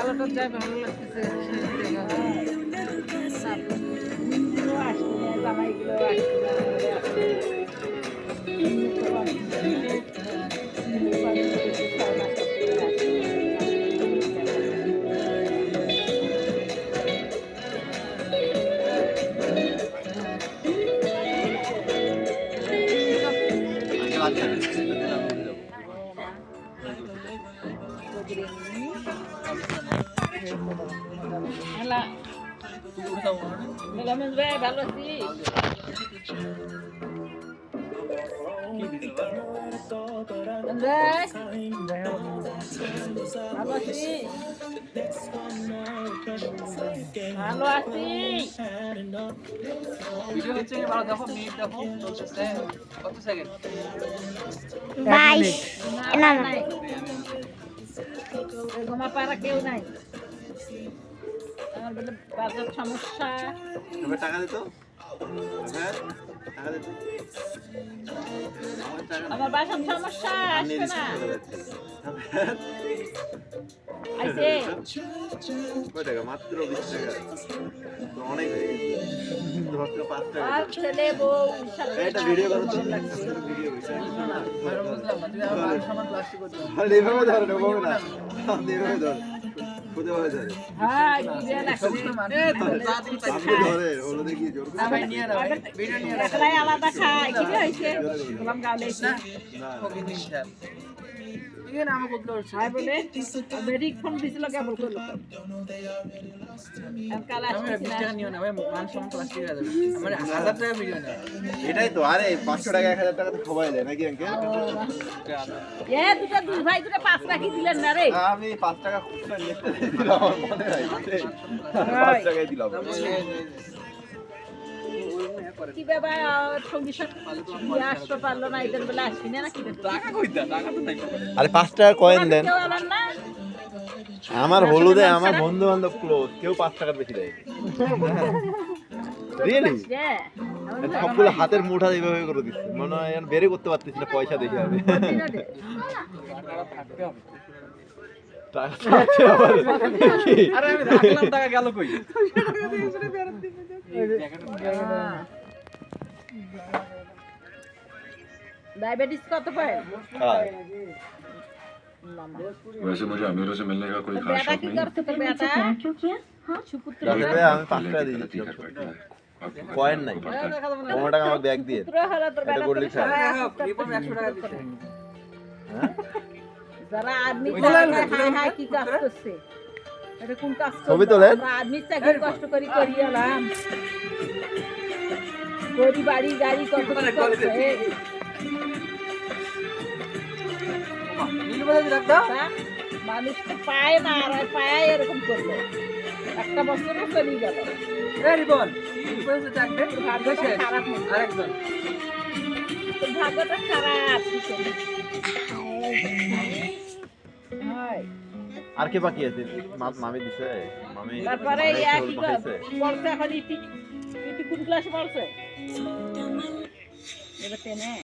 আলোটা যায় ভালো লাগতেছে। ভালো আছি ভালো আছি ভিডিও হচ্ছে ভালো দেখো মিনিট দেখো চলতেছে কত সেকেন্ড বাইশ না নাই ঘুমা পারা কেউ নাই আমার বলে বাজার সমস্যা এবার টাকা দিত হ্যাঁ টাকা দিত আমার বাসার সমস্যা আসবে না কয় টাকা মাত্র বিশ টাকা। তো অনেক হয়ে গেছে। মাত্র পাঁচ টাকা আর ছেলে বউ এটা ভিডিও করো তো ভিডিও হইছে ভালো বুঝলাম তুমি আমার সমান প্লাস্টিক করছ আরে এভাবে ধরে না বলবে না। আপনি এভাবে খুদে ভাবে ধরে হ্যাঁ কি লাগছে। আপনি ধরে হলো দেখি জোর করে ভাই নিয়ে না ভাই ভিডিও নিয়ে না একলাই আলাদা খায়। কি হয়েছে। বললাম গালে। না। না ওকে দিন স্যার এখানে আমাকে হচ্ছে হাই বলে বেরিক ফোন দিছিল কেবল করল টাকা টাকা এটাই তো আরে পাঁচশো টাকা এক হাজার টাকা তো খোবাই দেয় নাকি আঙ্কেল? এ দুটো দুই ভাই দুটো পাঁচ রাখি দিলেন না রে। আমি পাঁচ টাকা খুচরা নিয়ে দিলাম আমার মনে হয়। পাঁচ টাকাই দিলাম। কি ব্যাপার সঙ্গী সঙ্গে আসতে পারল না এদের বেলা আসবি না নাকি? টাকা কই টাকা তো নাই আরে পাঁচ টাকা কয়েন দেন। আমার হলুদে আমার বন্ধু বান্ধব ক্লোজ কেউ পাঁচ টাকার বেশি দেয় রিয়েলি সবগুলো হাতের মুঠা এইভাবে করে দিচ্ছে। মনে হয় বেরে করতে পারতেছি না পয়সা দেখে আমি। টাকা থাকতে হবে আরে আমি রাখলাম টাকা গেল কই? হ্যাঁ। ডায়াবেটিস কত পায় হ্যাঁ। वैसे मुझे अमीरों से मिलने का कोई खास বেটা शौक কি नहीं করছে তোর বেটা সুপুত্র রাখি ভাই, আমি পাঁচ টাকা দিয়ে गलती দিচ্ছি कर बैठा है आपको কয়েন নাই দেখা যাবে না পনেরো টাকা আমার ব্যাগ দিয়ে পুত্র হলো তোর এটা বেটা করলে তোর খায়। সহায় রিপন 100 টাকা দিতে হ্যাঁ? যারা আর্মি ওই যে চাকরি লাল হাই লাল হাই কি কাজ করছে ছবি তোলেন? কষ্ট করি করি এলাম। গরি বাড়ি গাড়ি কত কি করছে? নীল বাজার রাখ দাও তা। মানুষ তো পায় না আর আর পায় এরকম করল। একটা বছর চলে গেল। ভাগ্যটা খারাপ হয়। আর কে বাকি আছে? মামি দিছে। মামি তারপরে ইয়া কি পড়ছে এখন ইটি ইটি কোন ক্লাসে পড়ছে? এবার টেনে।